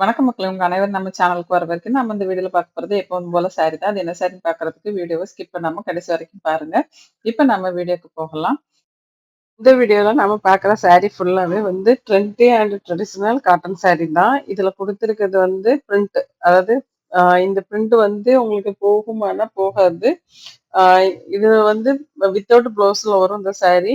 வணக்கம் மக்கள். உங்க அனைவரும் நம்ம சேனலுக்கு வர வரைக்கும் நம்ம இந்த வீடியோல பார்க்க போறது எப்பவும் போல சாரி தான். அது என்ன சாரி பார்க்கறதுக்கு வீடியோவை ஸ்கிப் பண்ணாம கடைசி வரைக்கும் பாருங்க. இப்ப நம்ம வீடியோக்கு போகலாம். இந்த வீடியோல நம்ம பார்க்குற சாரி ஃபுல்லாவே வந்து trendy and traditional cotton sari தான். இதுல கொடுத்துருக்கிறது வந்து பிரிண்ட் அதாவது இந்த பிரிண்ட் வந்து உங்களுக்கு போகுமானா போகாது. இது வந்து வித்தவுட் பிளவுஸ்ல வரும் இந்த சாரி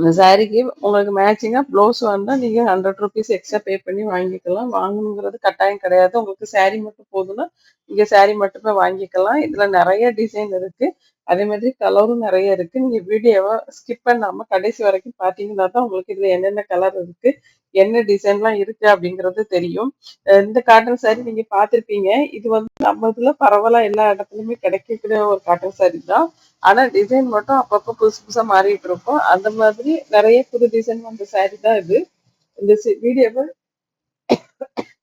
இந்த சாரீக்கு உங்களுக்கு மேட்சிங்காக ப்ளவுஸ் வந்தால் நீங்கள் ஹண்ட்ரட் ருபீஸ் எக்ஸ்ட்ரா பே பண்ணி வாங்கிக்கலாம். வாங்கணுங்கிறது கட்டாயம் கிடையாது. உங்களுக்கு saree மட்டும் போதுன்னா நீங்கள் saree மட்டுமே வாங்கிக்கலாம். இதில் நிறைய டிசைன் இருக்குது அதே மாதிரி கலரும் நிறைய இருக்குது நீங்கள் வீடியோவை ஸ்கிப் பண்ணாமல் கடைசி வரைக்கும் பார்த்தீங்கன்னா தான் உங்களுக்கு இதில் என்னென்ன கலர் இருக்கு என்ன டிசைன்லாம் இருக்கு அப்படிங்கிறது தெரியும். இந்த காட்டன் saree நீங்கள் பார்த்துருப்பீங்க. இது வந்து நம்ம இதில் பரவலாக எல்லா இடத்துலையுமே கிடைக்கக்கூடிய ஒரு காட்டன் saree தான். ஆனா டிசைன் மட்டும் அப்பப்போ புதுசு புதுசா மாறிட்டு இருக்கும். அந்த மாதிரி நிறைய புது டிசைன் வந்த சாரி தான் இது. இந்த வீடியோவை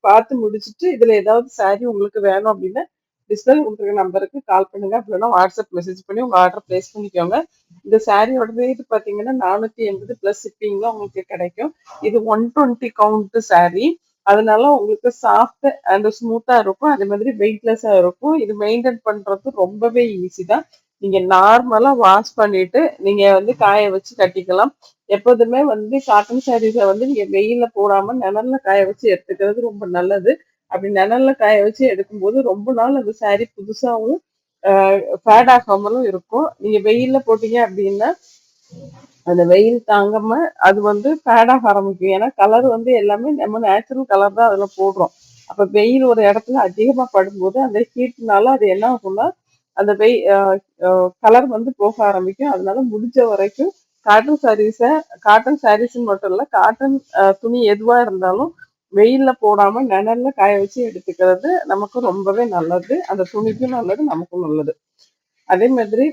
பார்த்து முடிச்சுட்டு இதுல ஏதாவது சாரி உங்களுக்கு வேணும் அப்படின்னா டிஸ்பிளே உங்களுக்கு நம்பருக்கு கால் பண்ணுங்க. அப்படின்னா வாட்ஸ்அப் மெசேஜ் பண்ணி உங்க ஆர்டர் பிளேஸ் பண்ணிக்கோங்க. இந்த சாரியோட ரேட் பாத்தீங்கன்னா நானூத்தி எண்பது பிளஸ் சிப்பிங்ல உங்களுக்கு கிடைக்கும். இது ஒன் டுவெண்ட்டி கவுண்ட் சாரி அதனால உங்களுக்கு சாஃப்ட் அண்ட் ஸ்மூத்தா இருக்கும். அதே மாதிரி வெயிட்லெஸ்ஸா இருக்கும். இது மெயின்டைன் பண்றது ரொம்பவே ஈஸி தான். நீங்க நார்மலா வாஷ் பண்ணிட்டு நீங்க வந்து காய வச்சு கட்டிக்கலாம். எப்போதுமே வந்து காட்டன் சாரீஸை வந்து நீங்க வெயிலில் போடாம நிழல்ல காய வச்சு எடுத்துக்கிறது ரொம்ப நல்லது. அப்படி நிழல்ல காய வச்சு எடுக்கும்போது ரொம்ப நாள் அந்த saree புதுசாகவும் ஃபேட் ஆகாமலும் இருக்கும். நீங்க வெயிலில் போட்டீங்க அப்படின்னா அந்த வெயில் தாங்காம அது வந்து ஃபேட் ஆக ஆரம்பிக்கும். ஏன்னா கலர் வந்து எல்லாமே நம்ம நேச்சுரல் கலர் தான் அதுல போடுறோம். அப்ப வெயில் ஒரு இடத்துல அதிகமா படும்போது அந்த ஹீட்னால அது என்ன ஆகும்னா அந்த வெய் கலர் வந்து போக ஆரம்பிக்கும். அதனால முடிஞ்ச வரைக்கும் காட்டன் சாரீஸை காட்டன் சாரீஸ்ன்னு மட்டும் இல்லை காட்டன் துணி எதுவா இருந்தாலும் வெயில்ல போடாம நிழல்ல காய வச்சு எடுத்துக்கிறது நமக்கு ரொம்பவே நல்லது. அந்த துணிக்கும் நல்லது நமக்கும் நல்லது. அதே மாதிரி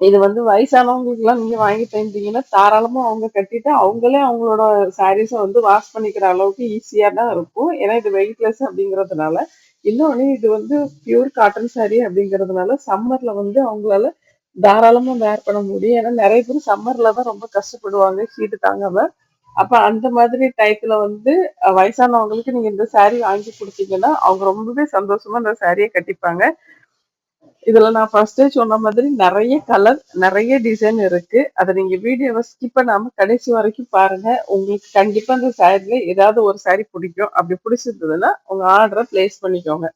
இது வந்து வயசானவங்களுக்கு எல்லாம் நீங்க வாங்கி தந்தீங்கன்னா தாராளமா அவங்க கட்டிட்டு அவங்களே அவங்களோட சாரீஸை வந்து வாஷ் பண்ணிக்கிற அளவுக்கு ஈஸியா தான் இருக்கும். ஏன்னா இது வெயிட்லெஸ் அப்படிங்கறதுனால. இன்னொன்னு இது வந்து பியூர் காட்டன் சாரீ அப்படிங்கறதுனால சம்மர்ல வந்து அவங்களால தாராளமா வேர் பண்ண முடியும். ஏன்னா நிறைய பேர் சம்மர்ல தான் ரொம்ப கஷ்டப்படுவாங்க ஹீட் தாங்காம. அப்ப அந்த மாதிரி டைப்ல வந்து வயசானவங்களுக்கு நீங்க இந்த saree வாங்கி கொடுத்தீங்கன்னா அவங்க ரொம்பவே சந்தோஷமா இந்த சாரியை கட்டிப்பாங்க. இதுல நான் ஃபர்ஸ்டே சொன்ன மாதிரி நிறைய கலர் நிறைய டிசைன் இருக்கு. அதை நீங்க வீடியோவை ஸ்கிப் பண்ணாம கடைசி வரைக்கும் பாருங்க. உங்களுக்கு கண்டிப்பா அந்த சாரில ஏதாவது ஒரு சாரி பிடிக்கும். அப்படி பிடிச்சிருந்ததுன்னா உங்க ஆர்டரை பிளேஸ் பண்ணிக்கோங்க.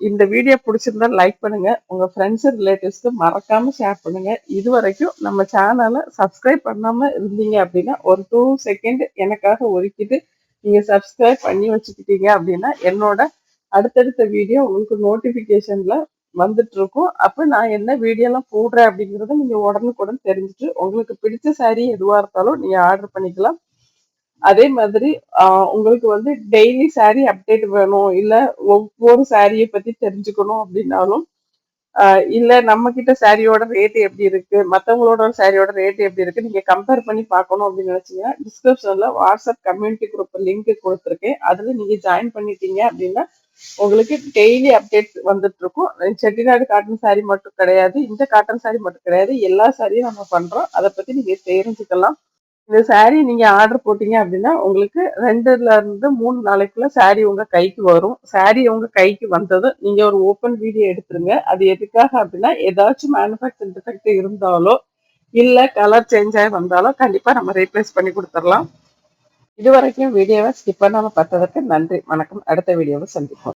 இந்த வீடியோ பிடிச்சிருந்தா லைக் பண்ணுங்க. உங்க ஃப்ரெண்ட்ஸ் ரிலேட்டிவ்ஸ்க்கு மறக்காம ஷேர் பண்ணுங்க. இது வரைக்கும் நம்ம சேனலை சப்ஸ்கிரைப் பண்ணாம இருந்தீங்க அப்படின்னா ஒரு டூ செகண்ட் எனக்காக ஒதுக்கிட்டு நீங்க சப்ஸ்கிரைப் பண்ணி வச்சுக்கிட்டீங்க அப்படின்னா என்னோட அடுத்தடுத்த வீடியோ உங்களுக்கு நோட்டிபிகேஷன்ல வந்துட்டு இருக்கும் அப்ப நான் என்ன வீடியோலாம் போடுறேன் அப்படிங்கறத நீங்க உடனுக்குடன் தெரிஞ்சுட்டு உங்களுக்கு பிடிச்ச saree எதுவா இருந்தாலும் நீங்க ஆர்டர் பண்ணிக்கலாம். அதே மாதிரி ஆஹ் உங்களுக்கு வந்து டெய்லி saree அப்டேட் வேணும் இல்ல ஒவ்வொரு சாரியை பத்தி தெரிஞ்சுக்கணும் அப்படின்னாலும் இல்ல நம்ம கிட்ட சாரியோட ரேட் எப்படி இருக்கு? மத்தவங்களோட சாரியோட ரேட் எப்படி இருக்கு? நீங்க கம்பேர் பண்ணி பார்க்கணும் அப்படின்னு நினைச்சீங்கன்னா டிஸ்கிரிப்ஷன்ல வாட்ஸ்அப் கம்யூனிட்டி குரூப் லிங்க் கொடுத்துருக்கேன். அதுல நீங்க ஜாயின் பண்ணிட்டீங்க அப்படின்னா உங்களுக்கு டெய்லி அப்டேட் வந்துட்டு இருக்கும். செட்டிநாடு காட்டன் சாரி மட்டும் கிடையாது. இந்த காட்டன் சாரி மட்டும் கிடையாது. எல்லா சாரியும் நம்ம பண்றோம். அதை பத்தி நீங்க தெரிஞ்சுக்கலாம். இந்த சாரீ நீங்க ஆர்டர் போட்டீங்க அப்படின்னா உங்களுக்கு ரெண்டுல இருந்து மூணு நாளைக்குள்ள சாரீ உங்க கைக்கு வரும். சாரீ உங்க கைக்கு வந்ததும் நீங்க ஒரு ஓப்பன் வீடியோ எடுத்துருங்க. அது எதுக்காக அப்படின்னா ஏதாச்சும் மேனுஃபேக்சர் டிஃபெக்ட் இருந்தாலோ இல்ல கலர் சேஞ்ச் ஆகி வந்தாலோ கண்டிப்பா நம்ம ரீப்ளேஸ் பண்ணி கொடுத்துடலாம். இது வரைக்கும் வீடியோவை ஸ்கிப் பண்ணாம பார்த்ததற்கு நன்றி. வணக்கம். அடுத்த வீடியோவை சந்திப்போம்.